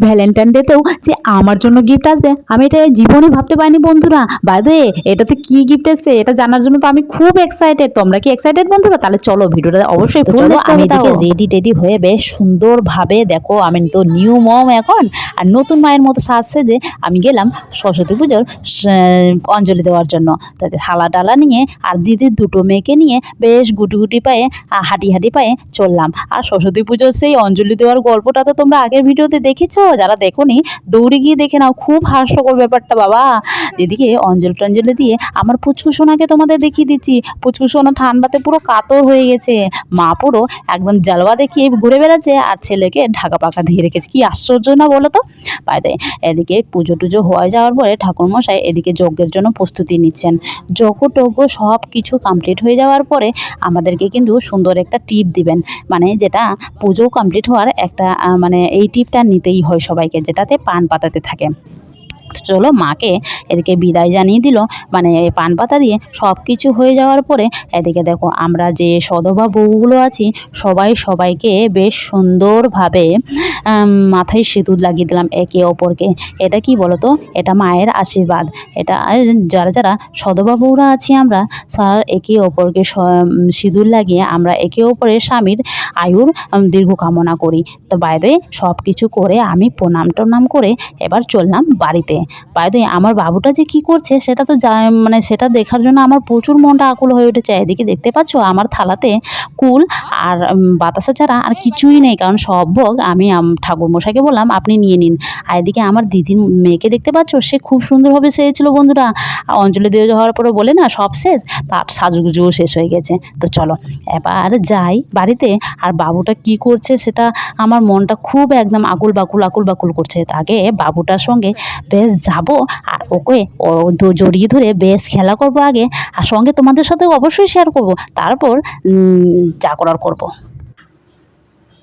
Valentine ডেতেও যে আমার জন্য গিফট আসবে? আমি এটা জীবনে ভাবতে পারিনি বন্ধুরা। বাইদে এটাতে কি গিফট এসছে এটা জানার জন্য তো আমি খুব এক্সাইটেড তোমরা কি এক্সাইটেড বন্ধুরা? তাহলে চলো ভিডিওটা অবশ্যই চলো আমি এদিকে রেডি টেডি হয়ে বেশ সুন্দরভাবে দেখো আমি তো নিউ মম এখন। আর নতুন মায়ের মতো সাজছে যে আমি গেলাম সরস্বতী পুজোর অঞ্জলি দেওয়ার জন্য। তাতে থালা টালা নিয়ে আর দিদির দুটো মেয়েকে নিয়ে বেশ গুটি গুটি পায়ে হাঁটি হাঁটি পায়ে চললাম। আর সরস্বতী পুজোর সেই অঞ্জলি দেওয়ার গল্পটা তো তোমরা আগের ভিডিওতে দেখেছ যারা দেখোনি দৌড়ে গিয়ে দেখে নাও, খুব হাস্যকর ব্যাপারটা বাবা। এদিকে অঞ্জলি টঞ্জলি দিয়ে, আমার পুচকু সোনাকে তোমাদের দেখিয়ে দিচ্ছি। পুচকু সোনা ঠান্ডাতে পুরো কাতর হয়ে গেছে। মা পুরো একদম জালওয়া দেখিয়ে ঘুরে বেড়াচ্ছে আর ছেলেকে ঢাকা পাকা দিয়ে রেখেছে। কি আশ্চর্য না বলো তো? বাইরে এদিকে পুজো টুজো হয়ে যাওয়ার পরে ঠাকুরমশাই এদিকে যজ্ঞের জন্য প্রস্তুতি নিচ্ছেন। যজ্ঞ টজ্ঞ সব কিছু কমপ্লিট হয়ে যাওয়ার পরে আমাদেরকে কিন্তু সুন্দর একটা টিপ দিবেন। মানে যেটা পুজো কমপ্লিট হওয়ার একটা মানে এই টিপটা নিতেই হয় সবাইকে, যেটাতে পান পাতাতে থাকে। চলো মাকে এদিকে বিদায় জানিয়ে দিল। মানে পান পাতা দিয়ে সব কিছু হয়ে যাওয়ার পরে এদিকে দেখো আমরা যে সদবা বউগুলো আছি, সবাই সবাইকে বেশ সুন্দরভাবে মাথায় সিঁদুর লাগিয়ে দিলাম একে অপরকে। এটা কি বলো তো এটা মায়ের আশীর্বাদ। এটা যারা যারা সধবা বউরা আছি আমরা সারা একে অপরকে সিঁদুর লাগিয়ে আমরা একে অপরের স্বামীর আয়ুর দীর্ঘ কামনা করি। তো বাইরে সব কিছু করে আমি প্রণাম টনাম করে এবার চললাম বাড়িতে। বাইরে আমার বাবুটা যে কি করছে সেটা তো মানে সেটা দেখার জন্য আমার প্রচুর মনটা আকুল হয়ে উঠেছে। এদিকে দেখতে পাচ্ছ আমার থালাতে কুল আর বাতাসা ছাড়া আর কিছুই নেই, কারণ সব ভোগ আম- ঠাকুরমশাইকে বললাম, আপনি নিয়ে নিন। আর এদিকে আমার দিদির মেয়েকে দেখতে পাচ্ছ? সে খুব সুন্দরভাবে সেজেছিল বন্ধুরা। অঞ্জলি দিয়ে যাওয়ার পরে বলে, না, সব শেষ। তার সাজুগুজুও শেষ হয়ে গেছে। তো চলো, এবার যাই বাড়িতে। আর বাবুটা কি করছে সেটা আমার মনটা খুব একদম আকুল বাকুল আকুল বাকুল করছে। আগে বাবুটার সঙ্গে বেশ যাব, আর ওকে ও জড়িয়ে ধরে বেশ খেলা করব আগে। আর সঙ্গে তোমাদের সাথে অবশ্যই শেয়ার করব। তারপর যা করার করব।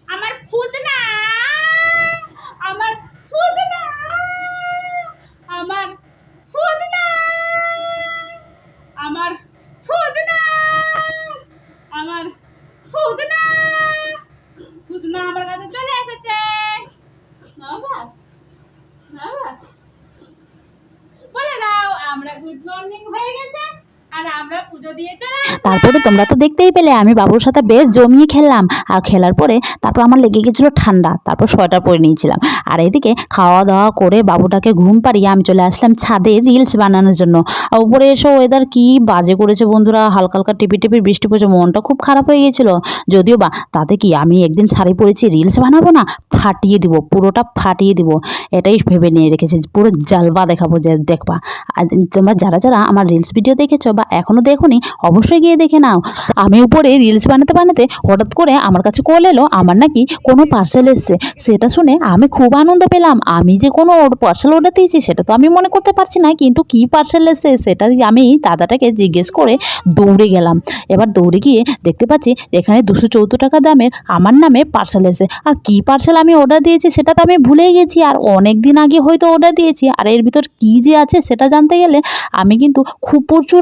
আমার ফুদনা আমার ফুদনা আমার ফুদনা আমার ফুদনা আমার ফুদনা! ফুদনা আমার কাছে চলে এসেছে। নবাব নবাব বলে দাও আমরা গুড মর্নিং হয়ে গেছে আর আমরা পুজো দিয়ে চলে আসলাম। তারপরে তোমরা তো দেখতেই পেলে, আমি বাবুর সাথে বেশ জমিয়ে খেললাম। আর খেলার পরে তারপর আমার লেগে গেছিল ঠান্ডা, তারপর সোয়েটার পরে নিয়েছিলাম। আর এদিকে খাওয়া দাওয়া করে বাবুটাকে ঘুম পাড়িয়ে আমি চলে আসলাম ছাদে রিলস বানানোর জন্য। আর উপরে এসে ওয়েদার কি বাজে করেছে বন্ধুরা, হালকা হালকা টিপি টিপি বৃষ্টি পড়েছে, মনটা খুব খারাপ হয়ে গেছিল। যদিও বা তাতে কি আমি একদিন শাড়ি পরেছি, রিলস বানাবো না, ফাটিয়ে দিব, পুরোটা ফাটিয়ে দিব। এটাই ভেবে নিয়ে রেখেছি, পুরো জালবা দেখাবো যে দেখবা। আর তোমরা যারা যারা আমার রিলস ভিডিও দেখেছ বা এখনও দেখোনি অবশ্যই গিয়ে দেখে নাও। আমি উপরে রিলস বানাতে বানাতে হঠাৎ করে আমার কাছে কল এলো, আমার নাকি কোনো পার্সেল এসছে। সেটা শুনে আমি খুব আনন্দ পেলাম। আমি যে কোনো পার্সেল অর্ডার দিয়েছি, সেটা তো আমি মনে করতে পারছি না, কিন্তু কি পার্সেল এসছে সেটা আমি দাদাটাকে জিজ্ঞেস করে দৌড়ে গেলাম। এবার দৌড়ে গিয়ে দেখতে পাচ্ছি এখানে দুশো চৌদ্দ টাকা দামের আমার নামে পার্সেল এসে আর কি পার্সেল আমি অর্ডার দিয়েছি, সেটা তো আমি ভুলেই গেছি। আর অনেক দিন আগে হয়তো অর্ডার দিয়েছি। আর এর ভিতর কি যে আছে, সেটা জানতে গেলে আমি কিন্তু খুব প্রচুর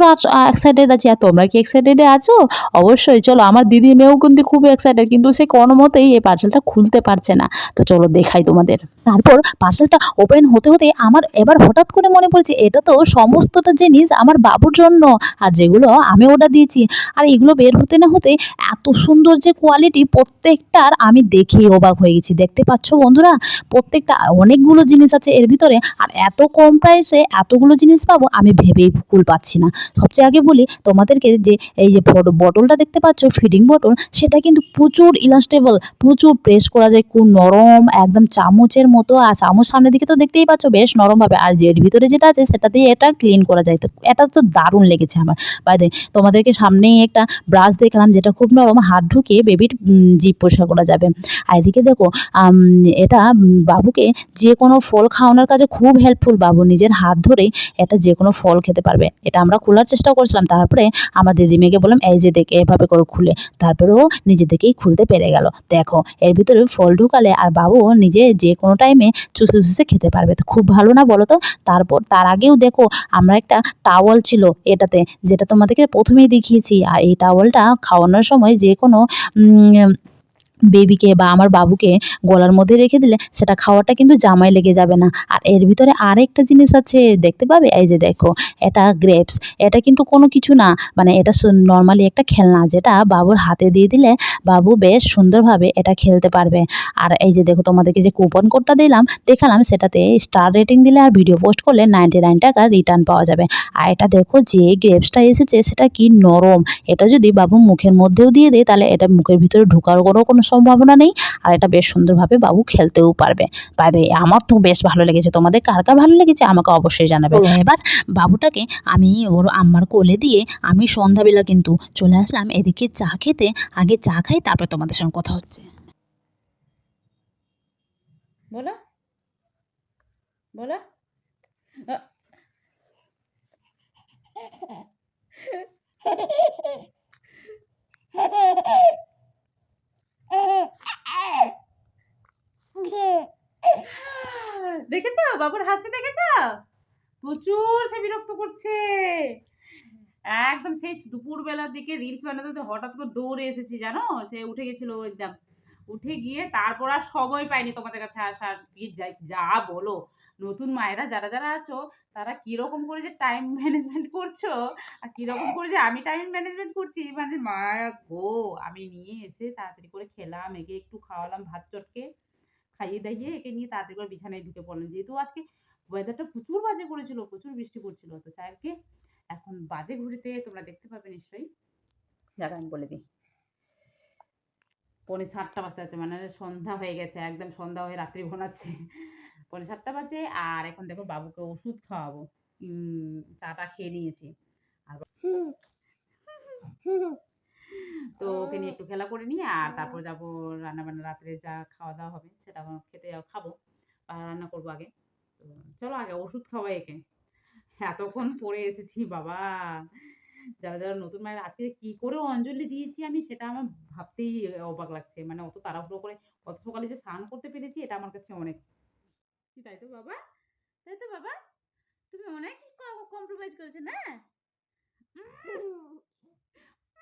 এক্সাইটেড আছি, আর তোমরা কি এক্সাইটেডে আছো? অবশ্যই, চলো, আমার দিদি মেয়েও কিন্তু খুব এক্সাইটেড কিন্তু সে কোনো মতেই এই পার্সেলটা খুলতে পারছে না। তো চলো, দেখাই তোমাদের। তারপর পার্সেলটা ওপেন হতে হতে আমার এবার হঠাৎ করে মনে পড়ছে, এটা তো সমস্তটা জিনিস আমার বাবুর জন্য, আর যেগুলো আমি ওটা দিয়েছি। আর এগুলো বের হতে না হতে এত সুন্দর যে কোয়ালিটি প্রত্যেকটার আমি দেখে অবাক হয়ে গেছি। দেখতে পাচ্ছ বন্ধুরা, প্রত্যেকটা, অনেকগুলো জিনিস আছে এর ভিতরে, আর এত কম প্রাইসে এতগুলো জিনিস পাবো, আমি ভেবেই কুল পাচ্ছি না। সবচেয়ে আগে বলি তোমাদেরকে যে এই যে বটলটা দেখতে পাচ্ছ ফিডিং বটল সেটা কিন্তু প্রচুর ইলাস্টেবল প্রচুর প্রেস করা যায়, খুব নরম, একদম চামচের মতো, আর চামচ সামনের দিকে তো দেখতেই পাচ্ছ বেশ নরমভাবে, আর এর ভিতরে যেটা আছে, সেটা দিয়ে এটা ক্লিন করা যায়। তো এটা তো দারুণ লেগেছে আমার। বাইরে তোমাদেরকে সামনেই একটা ব্রাশ দেখলাম, যেটা খুব নরম, হাত ঢুকিয়ে বেবির জিপ পরিষ্কার করা যাবে। আর এদিকে দেখো এটা বাবুকে যে কোনো ফল খাওয়ানোর কাজে খুব হেল্পফুল বাবু নিজের হাত ধরেই এটা যে কোনো ফল খেতে পারবে। এটা আমরা খোলার চেষ্টা করছিলাম, তারপরে আমার দিদিমেয়েকে বললাম, এই যে দেখে, এভাবে করে খুলে। তারপরে ও নিজে থেকেই খুলতে পেরে গেল। দেখো, এর ভিতরে ফল ঢুকালে আর বাবু নিজে যে কোনো টাইমে চুষে চুষে খেতে পারবে। তো খুব ভালো না বলো তো? তারপর, তার আগেও দেখো, আমরা একটা টাওয়াল ছিল এটাতে, যেটা তোমাদেরকে প্রথমেই দেখিয়েছি। আর এই টাওয়ালটা খাওয়ানোর সময় যে কোনো বেবিকে বা আমার বাবুকে গলার মধ্যে রেখে দিলে সেটা খাওয়াটা কিন্তু জামাই লেগে যাবে না। আর এর ভিতরে আরেকটা জিনিস আছে, দেখতে পাবে? এই যে দেখো, এটা গ্রেপস এটা কিন্তু কোনো কিছু না। মানে এটা নর্মালি একটা খেলনা যেটা বাবুর হাতে দিয়ে দিলে বাবু বেশ সুন্দরভাবে এটা খেলতে পারবে। আর এই যে দেখো, তোমাদেরকে যে কুপন কোডটা দিলাম, দেখালাম সেটাতে স্টার রেটিং দিলে আর ভিডিও পোস্ট করলে নাইনটি নাইন টাকা রিটার্ন পাওয়া যাবে। আর এটা দেখো, যে গ্রেপসটা এসেছে, সেটা কি নরম। এটা যদি বাবু মুখের মধ্যেও দিয়ে দেয়, তাহলে এটা মুখের ভিতরে ঢোকার কোনো কোনো সম্ভাবনা নেই আর এটা বেশ সুন্দরভাবে বাবু খেলতেও পারবে। বাইরে আমার তো বেশ ভালো লেগেছে তোমাদের কার কার ভালো লেগেছে আমাকে অবশ্যই জানাবে। এবার বাবুটাকে আমি ওর আম্মার কোলে দিয়ে আমি সন্ধ্যাবেলা কিন্তু চলে আসলাম এদিকে চা খেতে আগে চা খাই তারপর তোমাদের সঙ্গে কথা হচ্ছে। বলো। বলো। বাবুর হাসি দেখেছ? প্রচুর সে বিরক্ত করছে। একদম সেই দুপুরবেলার দিকে রিলস বানাতে হঠাৎ করে দৌড়ে এসেছি, জানো? সে উঠে গেছিল, একদম। উঠে গিয়ে তারপর আর সময় পাইনি তোমাদের কাছে আসার। কি যা- বলো। নতুন মায়েরা যারা যারা আছো, তারা কীরকম করে যে টাইম ম্যানেজমেন্ট করছ, আর কীরকম করে যে আমি টাইম ম্যানেজমেন্ট করছি মানে মা গো, আমি নিয়ে এসে তাড়াতাড়ি করে খেলাম একে একটু খাওয়ালাম ভাত চটকে। খাইয়ে দাইয়ে একে নিয়ে তাড়াতাড়ি করে বিছানায় ঢুকে পড়লাম। যেহেতু আজকে ওয়েদারটা প্রচুর বাজে করেছিল, প্রচুর বৃষ্টি পড়ছিল। তো চারকে এখন বাজে ঘুরিতে তোমরা দেখতে পাবে নিশ্চয়ই। যারা আমি বলে দিই। পৌনে সাতটা বাজতে যাচ্ছে মানে সন্ধ্যা হয়ে গেছে, একদম সন্ধ্যা হয়ে রাত্রি ঘনাচ্ছে পৌনে সাতটা বাজে আর এখন দেখো বাবুকে ওষুধ খাওয়াবো। চাটা খেয়ে নিয়েছি। আর তো ওকে নিয়ে একটু খেলা করে নিয়ে আর তারপর যাব রান্না বান্না রাত্রে যা খাওয়া দাওয়া হবে সেটা খেতে খাব। বা রান্না করব আগে। তো চলো আগে ওষুধ খাওয়াই একে। এতক্ষণ পরে এসেছি বাবা। যারা যারা নতুন মায়ের আজকে কি করে অঞ্জলি দিয়েছি আমি সেটা আমার ভাবতেই অবাক লাগছে। মানে অত তাড়াহুড়ো করে অত সকালে যে স্নান করতে পেরেছি এটা আমার কাছে অনেক কি তাই তো বাবা? তাই তো বাবা? তুমি অনেক কম্প্রোমাইজ করেছ না?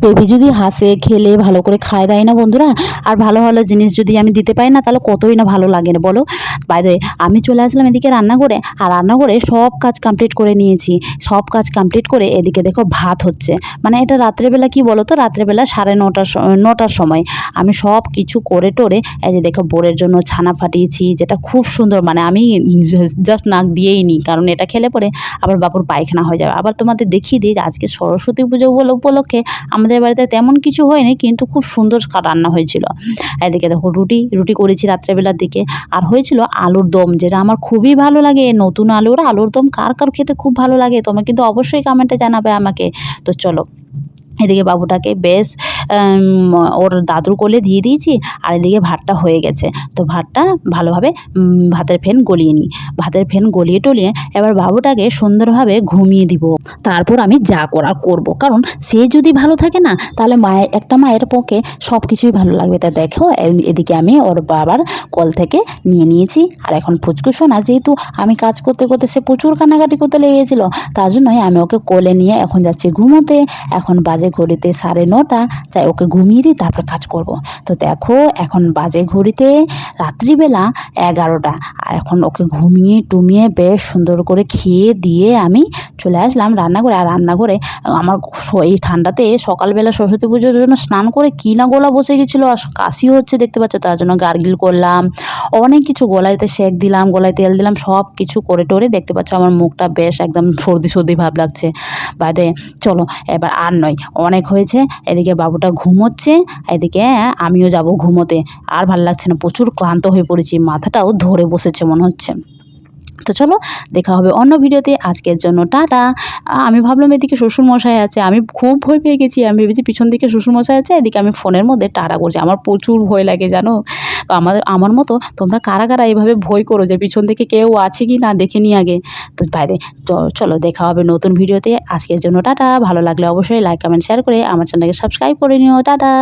বেবি যদি হাসে, খেলে, ভালো করে খায়, দেয় না বন্ধুরা? আর ভালো ভালো জিনিস যদি আমি দিতে পারি না, তাহলে কতই না ভালো লাগে না বলো? বাইরে আমি চলে আসলাম এদিকে রান্না করে আর রান্না করে সব কাজ কমপ্লিট করে নিয়েছি। সব কাজ কমপ্লিট করে এদিকে দেখো ভাত হচ্ছে। মানে এটা রাত্রেবেলা কি বলো তো রাত্রেবেলা সাড়ে নটার নটার সময়। আমি সব কিছু করে টোরে, এই যে দেখো বোরের জন্য ছানা ফাটিয়েছি, যেটা খুব সুন্দর মানে আমি জাস্ট নাক দিয়েই নিই কারণ এটা খেলে পরে আবার বাপুর পায়খানা হয়ে যাবে। আবার তোমাদের দেখিয়ে দিই আজকে সরস্বতী পুজো উপল- উপলক্ষে আমাদের বাড়িতে তেমন কিছু হয়নি, কিন্তু খুব সুন্দর রান্না হয়েছিল। এদিকে দেখো রুটি রুটি করেছি রাত্রেবেলার দিকে। আর হয়েছিল আলুর দম, যেটা আমার খুবই ভালো লাগে। নতুন আলুর আলুর দম কার কার খেতে খুব ভালো লাগে, তোমরা কিন্তু অবশ্যই কমেন্টে জানাবে আমাকে। তো চলো এদিকে বাবুটাকে বেশ ওর দাদুর কোলে দিয়ে দিয়েছি, আর এদিকে ভাতটা হয়ে গেছে। তো ভাতটা ভালোভাবে ভাতের ফেন গলিয়ে নিই। ভাতের ফেন গলিয়ে টলিয়ে এবার বাবুটাকে সুন্দরভাবে ঘুমিয়ে দিব। তারপর আমি যা করার করব। কারণ সে যদি ভালো থাকে না, তাহলে মায়ের একটা মায়ের পক্ষে সব কিছুই ভালো লাগবে। তা দেখো এদিকে আমি ওর বাবার কল থেকে নিয়ে নিয়েছি। আর এখন ফুচকু সোনা, যেহেতু আমি কাজ করতে করতে সে প্রচুর কান্নাকাটি করতে লেগেছিল, তার জন্যই আমি ওকে কোলে নিয়ে এখন যাচ্ছি ঘুমোতে। এখন বাজে ঘড়িতে সাড়ে নটা, তাই ওকে ঘুমিয়ে দিই তারপর কাজ করব। তো দেখো, এখন বাজে ঘড়িতে রাত্রিবেলা এগারোটা, আর এখন ওকে ঘুমিয়ে টুমিয়ে বেশ সুন্দর করে খেয়ে দিয়ে আমি চলে আসলাম রান্নাঘরে। আর রান্নাঘরে আমার এই ঠান্ডাতে সকালবেলা সরস্বতী পুজোর জন্য স্নান করে কি না গলা বসে গেছিল, আর কাশি হচ্ছে দেখতে পাচ্ছ, তার জন্য গার্গিল করলাম, অনেক কিছু গলাইতে সেক দিলাম, গলায় তেল দিলাম, সব কিছু করে টোরে দেখতে পাচ্ছ, আমার মুখটা বেশ একদম সর্দি সর্দি ভাব লাগছে। বাদে চলো, এবার আর নয় অনেক হয়েছে। এদিকে বাবুটা ঘুমোচ্ছে, এদিকে আমিও যাব ঘুমোতে। আর ভালো লাগছে না, প্রচুর ক্লান্ত হয়ে পড়েছি, মাথাটাও ধরে বসেছে মনে হচ্ছে। তো চলো, দেখা হবে অন্য ভিডিওতে। আজকের জন্য টাটা। আমি ভাবলাম এদিকে শ্বশুরমশাই আছে। আমি খুব ভয় পেয়ে গেছি। আমি ভেবেছি পিছন দিকে শ্বশুরমশাই আছে, এদিকে আমি ফোনের মধ্যে টাটা করছি। আমার প্রচুর ভয় লাগে, জানো? তো আমাদের, আমার মতো তোমরা কারা কারা এইভাবে ভয় করো যে পিছন থেকে কেউ আছে কি না, দেখে নি আগে। তো বাইরে চলো, দেখা হবে নতুন ভিডিওতে। আজকের জন্য টাটা। ভালো লাগলে অবশ্যই লাইক কমেন্ট শেয়ার করে আমার চ্যানেলকে সাবস্ক্রাইব করে নিও। টাটা!